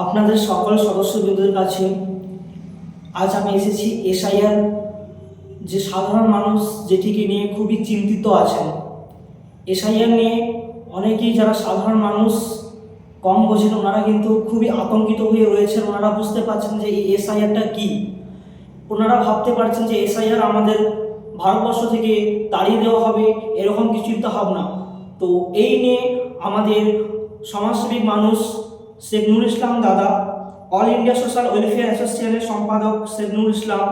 আপনাদের সকল সদস্যবৃন্দের কাছে আজ আমি এসেছি এসআইআর যে সাধারণ মানুষ যেটিকে নিয়ে খুবই চিন্তিত আছেন। এসআইআর নিয়ে অনেকেই যারা সাধারণ মানুষ কম বোঝেন, ওনারা কিন্তু খুবই আতঙ্কিত হয়ে রয়েছেন। ওনারা বুঝতে পারছেন যে এই এসআইআরটা কী। ওনারা ভাবতে পারছেন যে এসআইআর আমাদের ভারতবর্ষ থেকে তাড়িয়ে দেওয়া হবে, এরকম কিছু চিন্তা ভাবনা। তো এই নিয়ে আমাদের সমাজসেবী মানুষ শেখ নুর ইসলাম দাদা, অল ইন্ডিয়া সোশ্যাল ওয়েলফেয়ার অ্যাসোসিয়েশনের সম্পাদক শেখ নুর ইসলাম,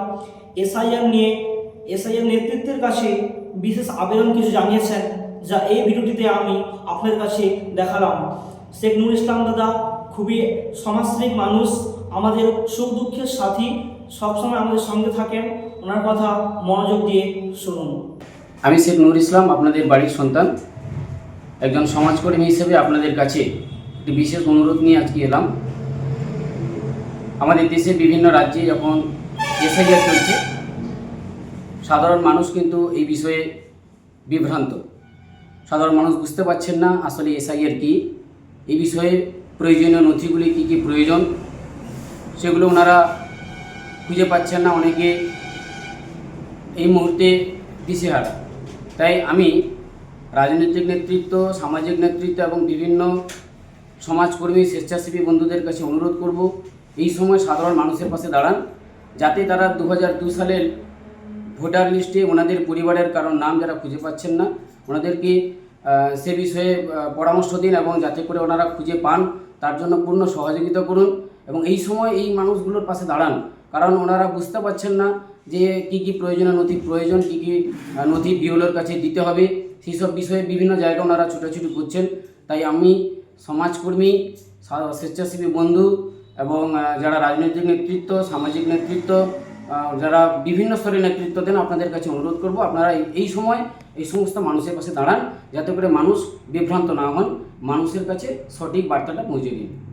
এসআইআর নিয়ে, এসআইআর নেতৃত্বের কাছে বিশেষ আবেদন কিছু জানিয়েছেন, যা এই ভিডিওটিতে আমি আপনাদের কাছে দেখালাম। শেখ নুর ইসলাম দাদা খুবই সমাজসেবিক মানুষ, আমাদের সুখ দুঃখের সাথী, সবসময় আমাদের সঙ্গে থাকেন। ওনার কথা মনোযোগ দিয়ে শুনুন। আমি শেখ নুর ইসলাম, আপনাদের বাড়ির সন্তান। একজন সমাজকর্মী হিসেবে আপনাদের কাছে একটি বিশেষ অনুরোধ নিয়ে আজকে এলাম। আমাদের দেশে বিভিন্ন রাজ্যে যখন এসআইআর চলছে, সাধারণ মানুষ কিন্তু এই বিষয়ে বিভ্রান্ত। সাধারণ মানুষ বুঝতে পারছেন না আসলে এসআইআর কী, এই বিষয়ে প্রয়োজনীয় নথিগুলি কী কী প্রয়োজন, সেগুলো ওনারা খুঁজে পাচ্ছেন না, অনেকে এই মুহূর্তে দিশেহারা। তাই আমি রাজনৈতিক নেতৃত্ব, সামাজিক নেতৃত্ব এবং বিভিন্ন সমাজকর্মী, স্বেচ্ছাসেবী বন্ধুদের কাছে অনুরোধ করব, এই সময় সাধারণ মানুষের পাশে দাঁড়ান, যাতে তারা দু সালের ভোটার লিস্টে ওনাদের পরিবারের কারণ নাম যারা খুঁজে পাচ্ছেন না, ওনাদেরকে সে বিষয়ে পরামর্শ দিন এবং যাতে করে ওনারা খুঁজে পান, তার জন্য পূর্ণ সহযোগিতা করুন এবং এই সময় এই মানুষগুলোর পাশে দাঁড়ান, কারণ ওনারা বুঝতে পারছেন না যে কি কি প্রয়োজনীয় নথি প্রয়োজন, কি কি নথি বিওলোর কাছে দিতে হবে, সেই সব বিষয়ে বিভিন্ন জায়গায় ওনারা ছুটাছুটি করছেন, তাই আমি সমাজকর্মী স্বেচ্ছাসেবী বন্ধু এবং যারা রাজনৈতিক নেতৃত্ব, সামাজিক নেতৃত্ব যারা বিভিন্ন স্তরে নেতৃত্ব দেন আপনাদের কাছে অনুরোধ করব, আপনারা এই- সময় এই সমস্ত মানুষের পাশে দাঁড়ান, যাতে করে মানুষ বিভ্রান্ত না হন, মানুষের কাছে সঠিক বার্তাটা পৌঁছে দিন।